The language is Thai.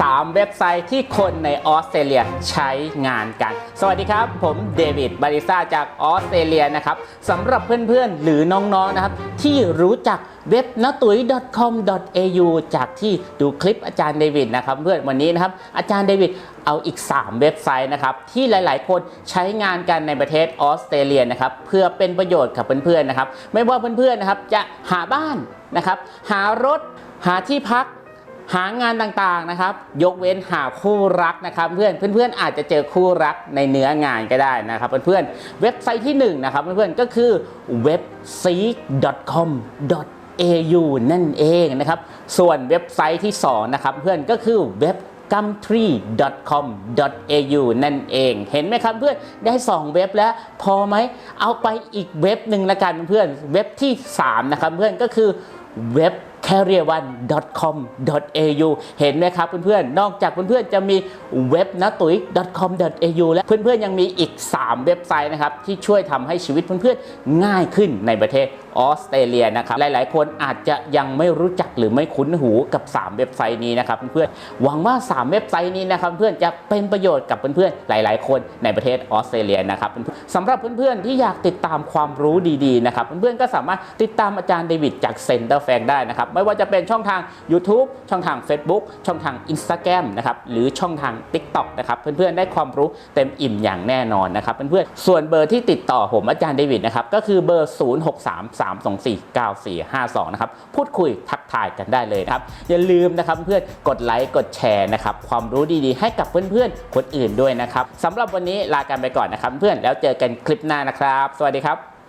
3 เว็บไซต์ที่คนในออสเตรเลียใช้งานกัน สวัสดีครับ ผมเดวิดบาริซาจากออสเตรเลียนะครับสำหรับเพื่อนๆ หรือน้องๆนะครับ ที่รู้จักเว็บนตุย .com.au จากที่ดูคลิปอาจารย์เดวิดนะครับ เพื่อนวันนี้นะครับ อาจารย์เดวิดเอาอีก 3 เว็บไซต์นะครับ ที่หลายๆ คนใช้งานกันในประเทศออสเตรเลียนะครับ เพื่อเป็นประโยชน์กับเพื่อนๆนะครับ ไม่ว่าเพื่อนๆนะครับจะหาบ้านนะครับ หารถหาที่พัก หางานต่างๆนะครับ ยกเว้นหาคู่รักนะครับ เพื่อนเพื่อนๆอาจจะเจอคู่รักในเนื้องานก็ได้นะครับเพื่อนๆเว็บไซต์ที่หนึ่งนะครับเพื่อนๆก็คือ webseek.com.au นั่นเองนะครับ ส่วนเว็บไซต์ที่สองนะครับ เพื่อนก็คือเว็บ gumtree.com.au นั่นเอง เห็นไหมครับเพื่อนได้ 2 เว็บแล้วพอไหมเอาไปอีกเว็บหนึ่งละกันเพื่อนเว็บที่ 3 นะครับเพื่อนก็คือเว็บ carrier1.com.au เห็นไหมครับเพื่อนๆ นอกจากเพื่อนๆ จะมีเว็บนะตุย .com.au และเพื่อนๆ ยังมีอีก 3 เว็บไซต์นะครับที่ช่วยทำให้ชีวิตเพื่อนๆ ง่ายขึ้นในประเทศออสเตรเลียนะครับ หลาย ๆ คนอาจจะยังไม่รู้จักหรือไม่คุ้นหูกับ 3 เว็บไซต์นี้นะครับเพื่อนๆหวังว่า 3 เว็บไซต์นี้นะครับเพื่อนจะเป็นประโยชน์กับเพื่อนๆหลาย ๆ คนในประเทศออสเตรเลียนะครับเพื่อนสำหรับเพื่อนๆที่อยากติดตามความรู้ดีๆนะครับเพื่อนๆก็สามารถติดตามอาจารย์เดวิดจากเซ็นเตอร์แฟงได้นะครับไม่ว่าจะเป็นช่องทาง YouTube ช่องทาง Facebook ช่องทาง Instagram นะครับหรือช่องทาง TikTok นะครับเพื่อนๆได้ความรู้เต็มอิ่มอย่างแน่นอนนะครับเพื่อนๆส่วนเบอร์ที่ติดต่อผมอาจารย์เดวิดนะครับก็คือเบอร์3 2 4 9 4 5 2 นะครับ พูดคุยทักทายกันได้เลยนะครับ อย่าลืมนะครับเพื่อนกดไลค์กดแชร์นะครับ ความรู้ดีๆ ให้กับเพื่อนๆ คนอื่นด้วยนะครับสำหรับวันนี้ลากันไปก่อนนะครับ เพื่อนแล้วเจอกันคลิปหน้านะครับ สวัสดีครับ